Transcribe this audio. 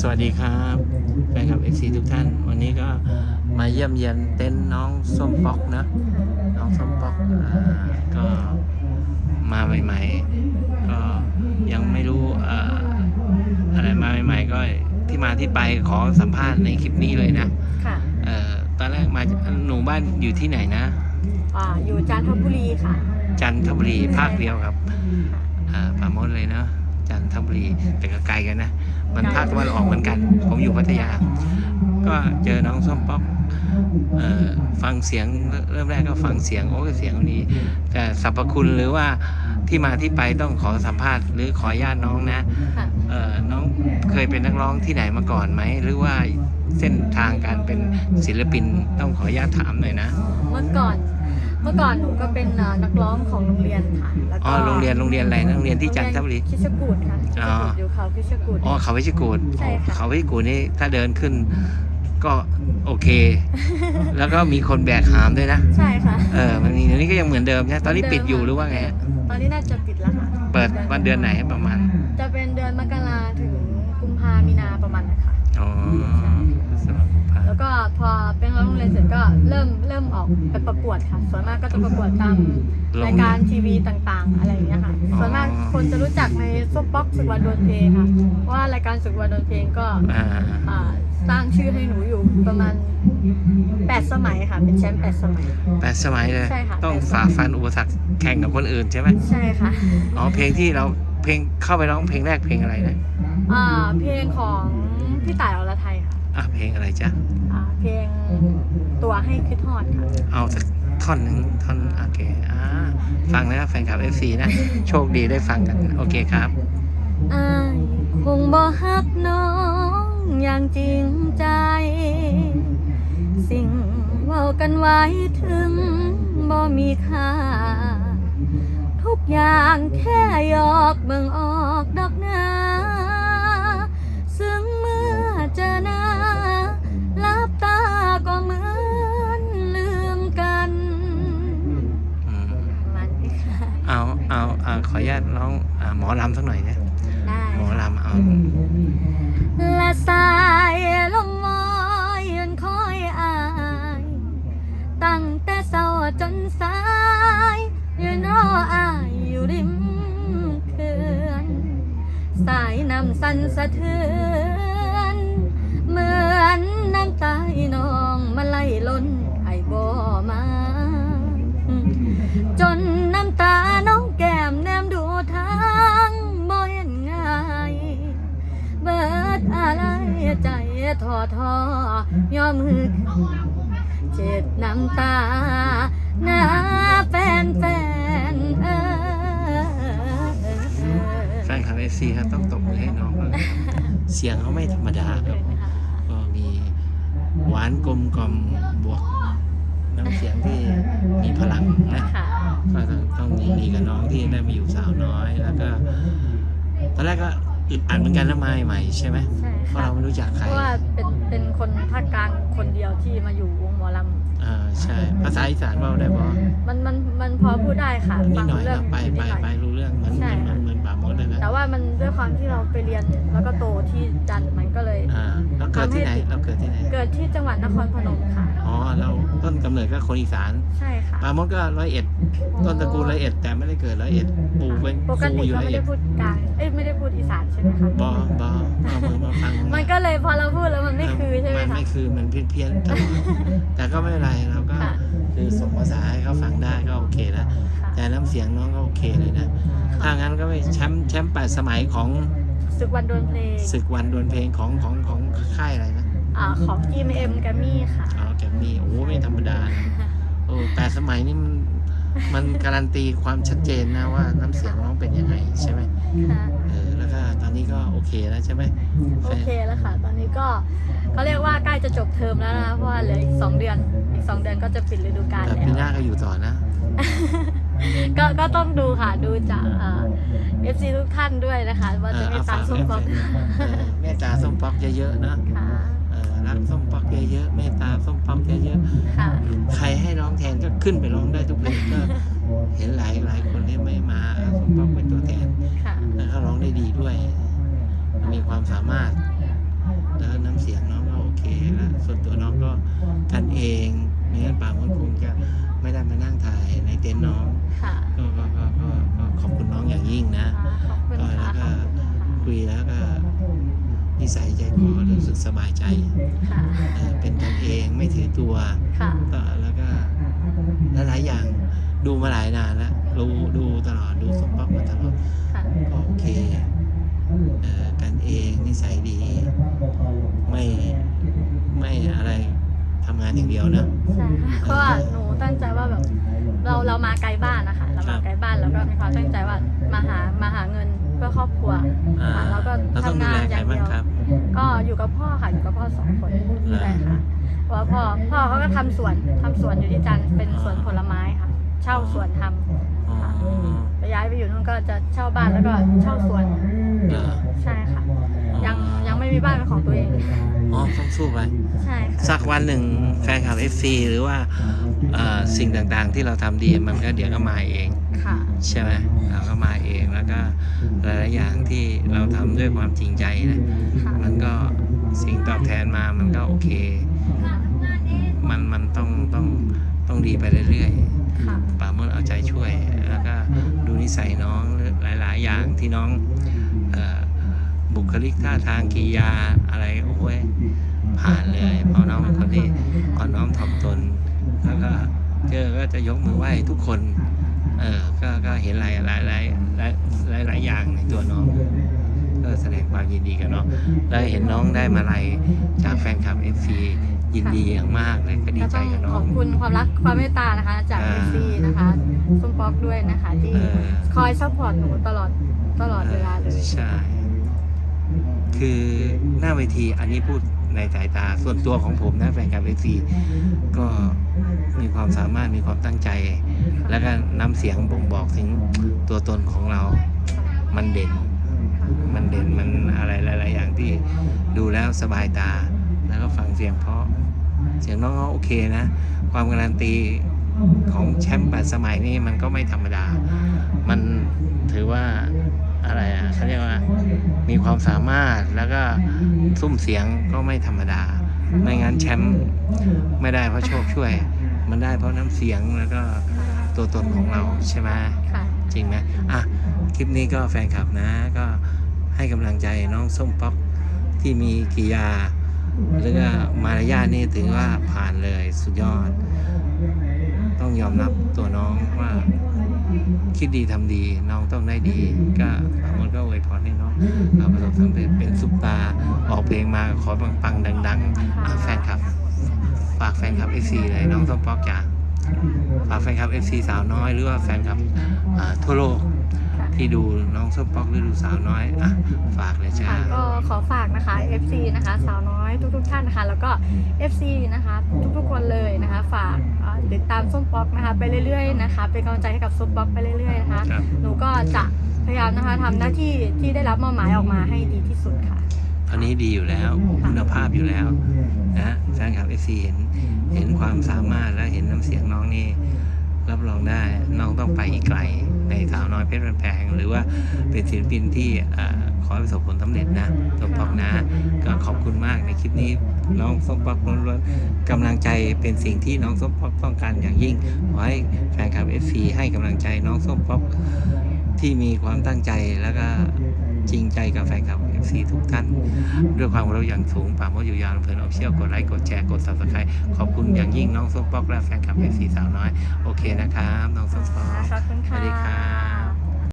สวัสดีครับแฟนคลับเอซีทุกท่าน วันนี้ก็มาเยี่ยมเยียนเต็นท์น้องส้มปอกนะ น้องส้มปอกอ่าก็มาใหม่ๆ ก็ยังไม่รู้อ่าอะไรมาใหม่ๆ ก็ที่มาที่ไปขอสัมภาษณ์ในคลิปนี้เลยนะค่ะเอ่อตอนแรกมาหนูบ้านอยู่ที่ไหนนะอ่าอยู่จันทบุรีค่ะ จันทบุรีภาคเดียวครับอ่าป่ามดเลยเนาะ จันทบุรีแต่ก็ไกลกันนะ มันภาคตะวันออกเหมือนกัน ผมอยู่พัทยา ก็เจอน้องส้มป๊อกเอ่อฟังเสียงเริ่มแรกก็ฟังเสียงโอ้ยเสียงคนนี้แต่สรรพคุณหรือว่าที่มาที่ไปต้องขอสัมภาษณ์หรือขออนุญาตน้องนะค่ะเอ่อน้องเคยเป็นนักร้องที่ไหนมาก่อนไหมหรือว่าเส้นทางการเป็นศิลปินต้องขออนุญาตถามหน่อยนะ เมื่อก่อน เมื่อก่อนหนูก็เป็นอ่านักร้องของโรงเรียนค่ะ แล้วอ๋ก็อโรงเรียนโรงเรียนอะไรนะโรงเรียนที่จันทบุรี คิชกูดค่ะคิชอ๋อ กูดอยู่เขาคิชกูด อ๋อเขาวิชิกูดใช่ค่ะ เขาวิชิกูดนี่ถ้าเดินขึ้น ก็โอเค แล้วก็มีคนแบกหามด้วยนะใช่ค่ะ เออมันมีเดี๋ยวนี้ก็ยังเหมือนเดิมใช่ไหมตอนนี้ปิดอยู่หรือว่าไงฮะตอนนี้น่าจะปิดแล้วค่ะเปิดวันเดือนไหนประมาณจะเป็นเดือนมกราถึงกุมภามีนาประมาณนั้นค่ะอ๋อสำหรับผู้พา แล้วก็พอเป็นนักร้องโรงเรียนเสร็จก็เริ่มเริ่มออกไปประกวดค่ะ ส่วนมากก็จะประกวดตามรายการทีวีต่างๆ อะไรอย่างเงี้ยค่ะ ส่วนมากคนจะรู้จักในซุปบ็อกสึกวันดวลเพลงค่ะเพราะว่ารายการสึกวันดวลเพลงก็อ่าอ่าสร้างชื่อให้หนูอยู่ประมาณ8สมัยค่ะเป็นแชมป์8สมัยแปดสมัยเลยใช่ค่ะต้องฝ่าฟันอุปสรรคแข่งกับคนอื่นใช่ไหมใช่ค่ะอ๋อเพลงที่เราเพลงเข้าไปร้องเพลงแรกเพลงอะไรนะอ่าเพลงของพี่ต่ายอรไทยค่ะอะเพลงอะไรจ๊ะอ่า เพลงตัวให้คิดฮอดค่ะ เอาสักท่อนหนึ่งท่อนโอเคอ่าฟังนะครับแฟนคลับเอฟซีนะ โชคดีได้ฟังกัน โอเคครับ อายคงบ่ฮักน้องอย่างจริงใจ สิ่งเว้ากันไว้ถึงบ่มีค่า ทุกอย่างแค่หยอกเบิ่งออกดอกนา จนสายยืนรออายอยู่ริมเขื่อน สายน้ำสั่นสะเทือน เหมือนน้ำตาน้องมาไหลล้นไอบ่มา จนน้ำตาน้องแก้มแนมดูทางบ่เห็นง่ายเบิดอะไรใจทอทอยอมมือเจ็ดน้ำตา น้าแฟนแฟนเออ แฟนคลับเอฟซีครับต้องตบมือให้น้องเขาเสียงเขาไม่ธรรมดาครับ ก็มีหวานกลมกล่อมบวกน้ำเสียงที่มีพลังนะ ค่ะ ก็ต้องต้องยินดีกับน้องที่ได้มาอยู่สาวน้อย แล้วก็ ตอนแรกก็อึดอัดเหมือนกันนะมาใหม่ๆใช่ไหมใช่เพราะค่ะ เราไม่รู้จักเพใคร ราะว่าเป็นเป็นคนภาคกลางคนเดียวที่มาอยู่วงหมอล อ่าใช่ ภาษาอีสานเราได้ปะำมันมันมันพอพูดได้ค่ะนิฟัดงหน่อยเรื่องนะไปนิดไปหน่อย ไปรู้เรื่องเหมือนใช่เหมือนเหมือนป่ามดเลยนะแต่ว่ามันด้วยความที่เราไปเรียนแล้วก็โตที่จันทร์มันก็เลย อ่า เราเกิดที่ไหน เราเกิดที่ไหน เกิดที่จังหวัดนครพนมค่ะ อ๋อ เราต้นกำเนิดก็คนอีสานใช่ค่ะป่ามดก็ร้อยเอ็ด ต้นตระกูลร้อยเอ็ด แต่ไม่ได้เกิดร้อยเอ็ด ปู่เป็นปคกรูติอยู่ก็ร้อยไม่เอ็ได้ดพูดกลางเอ้ยไม่ได้พูดอีสานใช่ไหมคะบอบอเอามือมาฟังมันก็เลยพอเราพูดแล้วมันไม่คือใช่ไหมมันคะ ไม่คือ มันเพี้ยนเพี้ยนๆตลอดแต่ก็ไม่เป็นไร เราก็ค่ะ คือส่งภาษาให้เขาฟังได้ก็โอเคแล้วค่ะแต่น้ำเสียงน้องก็โอเคเลยนะ ถ้างั้นก็ไม่แชมป์แชมป์แปดสมัยของ ศึกวันดวลเพลงศึกวันดวลเพลงของของของค่ายอะไรนะอ่าของ GMM แกมมี่ค่ะ อ๋อแกมมี่โอ้ไม่ธรรมดานะโอ้แปดสมัยนี่มันมันการันตีความชัดเจนนะว่าน้ำเสียงน้องเป็นยังไงใช่ไหมค่ะ เออแล้วก็ตอนนี้ก็โอเคแล้วใช่ไหมโอแฟนเคแล้วค่ะ ตอนนี้ก็เขาเรียกว่าใกล้จะจบเทอมแล้วนะคะเพราะว่าเหลืออีก2เดือน อีก2เดือนก็จะปิดฤดูกาลแต่แล้ปีว หน้าก็อยู่ต่อนะ ก็ก็ต้องดูค่ะดูจากเอฟซีทุกท่านด้วยนะคะ ว่าจะมีตาส้มป๊อกแม่ตาส้มป๊อกเยอะๆเนาะรักส้มป๊อกเยอะๆเมตตาส้มป๊อกเยอะๆใครให้ร้องแทนก็ขึ้นไปร้องได้ทุกเพลงก็เห็นหลายหลายคนที่ไม่มาส้มป๊อกเป็นตัวแทนแล้วก็ร้องได้ดีด้วย มีความสามารถแล้วน้ำเสียงน้องก็โอเคแล้วส่วนตัวน้องก็กันเองไม่งั้นป่ามันคงจะไม่ได้มานั่งถ่ายในเต็นท์น้อง จคอรู้สึกสบายใจค่ะเอ่อเป็นกันเองไม่ถือตัวค่ะก็แล้วก็หลายๆอย่างดูมาหลายนานแล้วรู้ดูตลอดดูสมป๊อกมาตลอดค่ะก็โอเคเอ่อกันเองนิสัยดี ไม่ไม่อะไรทำงานอย่างเดียวนะใช่ค่ะเพราะว่าหนูตั้งใจว่าแบบเราเรามาไกลบ้านนะคะเราครัมาบไกลบ้านแล้วก็มีความตั้งใจว่ามาหามาหาเงินเพื่อครอบครัวอ่าค่ะแล้วก็เราต้องทำดูงานแลอใครย่างบ้าเดีงยว ครับ ก็อยู่กับพ่อค่ะอยู่กับพ่อสองคนเหรอ ใช่ค่ะเพราะว่าพ่อพ่อเขาก็ทำสวนทำสวนอยู่ที่จันทร์เป็นสวนผลไม้ค่ะ เช่าสวนทำอ๋อไปย้ายไปอยู่นู่นก็จะเช่าบ้านแล้วก็เช่าสวนเหรอใช่ค่ะ ยังยังไม่มีบ้านเป็นของตัวเอง อ๋อต้อง สู้ไป ใช่ค่ะ สักวันหนึ่งแฟนคลับ FC หรือว่าเอ่อสิ่งต่างๆที่เราทำดีมันก็เดี๋ยวก็มาเอง ค่ะ ใช่ไหมเราก็มาเองแล้วก็หลายๆอย่างที่เราทำด้วยความจริงใจนะค่ะ มันก็สิ่งตอบแทนมามันก็โอเค มันมันต้องต้องต้องดีไปเรื่อยค่ะ ๆป่าเมื่อเอาใจช่วย แล้วก็ดูนิสัยน้องหลาย ๆ อย่างที่น้องเอ่อบุคลิกท่าทางกิริยาอะไรโอ้ย ผ่านเลยเพราะน้องเป็นคนที่อ่อนน้อมถ่อมตน แล้วก็เจอก็จะยกมือไหว้ทุกคน เออก็ก็เห็นหลายหลายหลายหลายหลายหลายอย่างในตัวน้อง ก็แสดงความยินดีกับน้องแล้วเห็นน้องได้มาลัยจากแฟนคลับ FC ยินดีอย่างมากเลยก็ดีก็ใจต้องกับน้ขอองบคุณความรักความเมตตานะคะ จากอ่าเอซีนะคะส้มป๊อกด้วยนะคะที่เออคอยซัพพอร์ตหนูตลอดตลอดเวลาเลยใช่คือหน้าเวทีอันนี้พูด ในสายตาส่วนตัวของผมนะแฟนคลับ FC ก็มีความสามารถมีความตั้งใจ แล้วก็น้ำเสียงบ่งบอกถึงตัวตนของเรา มันเด่น มันเด่นมันอะไรหลาย ๆ อย่างที่ดูแล้วสบายตา แล้วก็ฟังเสียงเพราะเสียงน้องก็โอเคนะ ความการันตีของแชมป์แปดสมัยนี่มันก็ไม่ธรรมดา มันถือว่า อะไรอะเขาเรียกว่า มีความสามารถแล้วก็ซุ้มเสียงก็ไม่ธรรมดา ไม่งั้นแชมป์ไม่ได้เพราะโชคช่วย มันได้เพราะน้ำเสียงแล้วก็ตัวตนของเราใช่ไหมค่ะจริงไหมอะ คลิปนี้ก็แฟนคลับนะ ก็ให้กำลังใจน้องส้มป๊อกที่มีกิริยาหรือว่ามารยาทนี่ถือว่าผ่านเลยสุดยอด ต้องยอมรับตัวน้องว่า คิดดีทำดีน้องต้องได้ดี ก็มันก็อวยพรให้น้องเอาประสบความสำเร็จเป็นซุปตาออกเพลงมาขอปังๆดังๆแฟนคลับฝากแฟนคลับ FC เลยน้องส้มป๊อกจ้ะฝากแฟนคลับ FC สาวน้อยหรือว่าแฟนคลับทั่วโลกที่ดูน้องส้มป๊อกหรือดูสาวน้อยอะฝากเลยจ้าก็ขอฝากนะคะ FC นะคะ สาวน้อยทุกๆท่านนะคะ แล้วก็ FC นะคะทุก ฝากเอ่อติดตามส้มป๊อกนะคะไปเรื่อยๆนะคะเป็นกำลังใจให้กับส้มป๊อกไปเรื่อยๆนะคะครับ หนูก็จะพยายามนะคะทำหน้าที่ที่ได้รับมอบหมายออกมาให้ดีที่สุดค่ะตอนนี้ดีอยู่แล้วคุณภาพอยู่แล้วนะแฟนคลับ FC เห็นเห็นความสามารถและเห็นน้ำเสียงน้องนี่รับรองได้น้องต้องไปอีกไกลในสาวน้อยเพชรแพง หรือว่าเป็นศิลปินที่อ่าขอให้ประสบผลสำเร็จนะส้มป๊อกนะ ก็ขอบคุณมากในคลิปนี้ น้องส้มป๊อกล้วนๆกำลังใจเป็นสิ่งที่น้องส้มป๊อกต้องการอย่างยิ่งขอให้แฟนคลับ FC ให้กำลังใจน้องส้มป๊อกที่มีความตั้งใจแล้วก็จริงใจกับแฟนคลับ FC ทุกท่าน ด้วยความเคารพอย่างสูงป่าโมดอยู่ยาวลำเพลินออฟเชียลกดไลค์กดแชร์กด subscribe ขอบคุณอย่างยิ่งน้องส้มป๊อกและแฟนคลับ FC สาวน้อย โอเคนะครับ น้องส้มป๊อกขอบคุณสค่ะวัสดีครับ